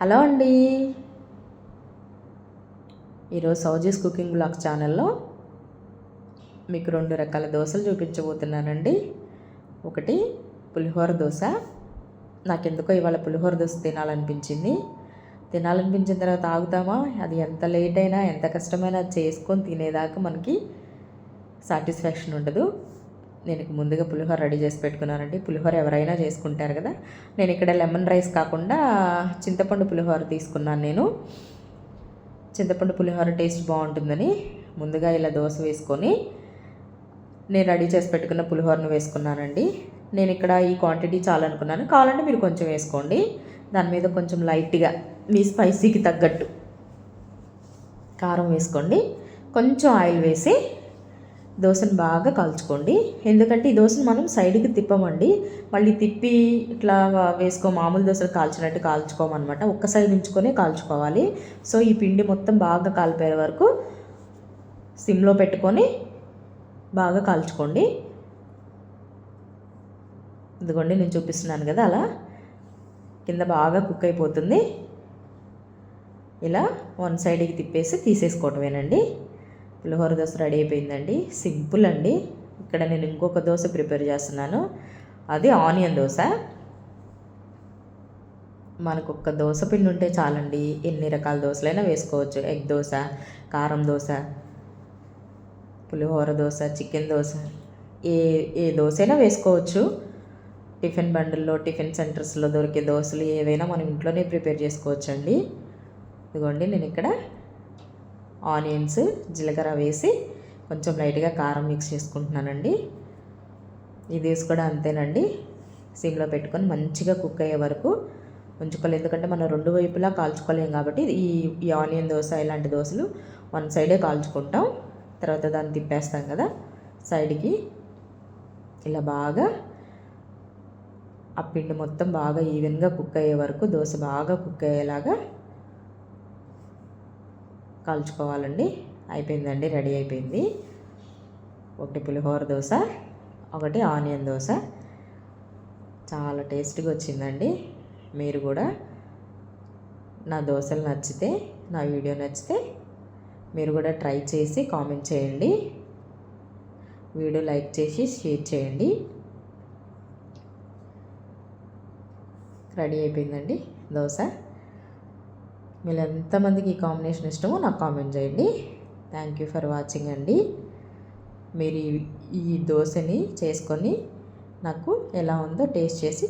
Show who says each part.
Speaker 1: Hello అండి. ఈరోజు Sowji's cooking blog ఛానల్లో మీకు రెండు రకాల దోశలు చూపించబోతున్నానండి. ఒకటి పులిహోర దోశ. నాకెందుకో ఇవాళ పులిహోర దోశ తినాలనిపించింది. తినాలనిపించిన తర్వాత ఆగుతామా? అది ఎంత లేట్ అయినా ఎంత కష్టమైనా చేసుకొని తినేదాకా మనకి సాటిస్ఫాక్షన్ ఉండదు. నేను ముందుగా పులిహోర రెడీ చేసి పెట్టుకున్నానండి. పులిహోర ఎవరైనా చేసుకుంటారు కదా. నేను ఇక్కడ లెమన్ రైస్ కాకుండా చింతపండు పులిహోర తీసుకున్నాను నేను. చింతపండు పులిహోర టేస్ట్ బాగుంటుందని ముందుగా ఇలా దోశ వేసుకొని నేను రెడీ చేసి పెట్టుకున్న పులిహోరను వేసుకున్నానండి. నేను ఇక్కడ ఈ క్వాంటిటీ చాలనుకున్నాను. కావాలంటే మీరు కొంచెం వేసుకోండి. దాని మీద కొంచెం లైట్గా మీ స్పైసీకి తగ్గట్టు కారం వేసుకోండి. కొంచెం ఆయిల్ వేసి దోశను బాగా కాల్చుకోండి. ఎందుకంటే ఈ దోశను మనం సైడ్కి తిప్పమండి. మళ్ళీ తిప్పి ఇట్లా వేసుకో మామూలు దోశలు కాల్చినట్టు కాల్చుకోమన్నమాట. ఒక్క సైడ్ ఉంచుకొని కాల్చుకోవాలి. సో ఈ పిండి మొత్తం బాగా కాలిపోయే వరకు సిమ్లో పెట్టుకొని బాగా కాల్చుకోండి. ఇదిగోండి నేను చూపిస్తున్నాను కదా అలా. కింద బాగా కుక్ అయిపోతుంది. ఇలా వన్ సైడ్కి తిప్పేసి తీసేసుకోవటమేనండి. పులిహోర దోశ రెడీ అయిపోయిందండి. సింపుల్ అండి. ఇక్కడ నేను ఇంకొక దోశ ప్రిపేర్ చేస్తున్నాను. అది ఆనియన్ దోశ. మనకు ఒక్క దోశ పిండి ఉంటే చాలండి. ఎన్ని రకాల దోశలైనా వేసుకోవచ్చు. ఎగ్ దోశ కారం దోశ పులిహోర దోశ చికెన్ దోశ. ఏ ఏ దోశ అయినా వేసుకోవచ్చు. టిఫిన్ బండిల్లో టిఫిన్ సెంటర్స్లో దొరికే దోశలు ఏవైనా మనం ఇంట్లోనే ప్రిపేర్ చేసుకోవచ్చండి. ఇదిగోండి నేను ఇక్కడ ఆనియన్స్ జీలకర్ర వేసి కొంచెం లైట్గా కారం మిక్స్ చేసుకుంటున్నానండి. ఇది కూడా అంతేనండి. సిమ్లో పెట్టుకొని మంచిగా కుక్ అయ్యే వరకు ఉంచుకోవాలి. ఎందుకంటే మనం రెండు వైపులా కాల్చుకోలేం కాబట్టి ఈ ఈ ఆనియన్ దోశ ఇలాంటి దోశలు వన్ సైడే కాల్చుకుంటాం. తర్వాత దాన్ని తిప్పేస్తాం కదా సైడ్కి. ఇలా బాగా ఆ పిండి మొత్తం బాగా ఈవెన్గా కుక్ అయ్యే వరకు దోశ బాగా కుక్ అయ్యేలాగా కాల్చుకోవాలండి. అయిపోయిందండి రెడీ అయిపోయింది. ఒకటి పులిహోర దోశ ఒకటి ఆనియన్ దోశ. చాలా టేస్ట్గా వచ్చిందండి. మీరు కూడా నా దోశలు నచ్చితే నా వీడియో నచ్చితే మీరు కూడా ట్రై చేసి కామెంట్ చేయండి. వీడియో లైక్ చేసి షేర్ చేయండి. రెడీ అయిపోయిందండి దోశ. మీరు ఎంతమందికి ఈ కాంబినేషన్ ఇష్టమో నాకు కామెంట్ చేయండి. థ్యాంక్ యూ ఫర్ వాచింగ్ అండి. మీరు ఈ దోశని చేసుకొని నాకు ఎలా ఉందో టేస్ట్ చేసి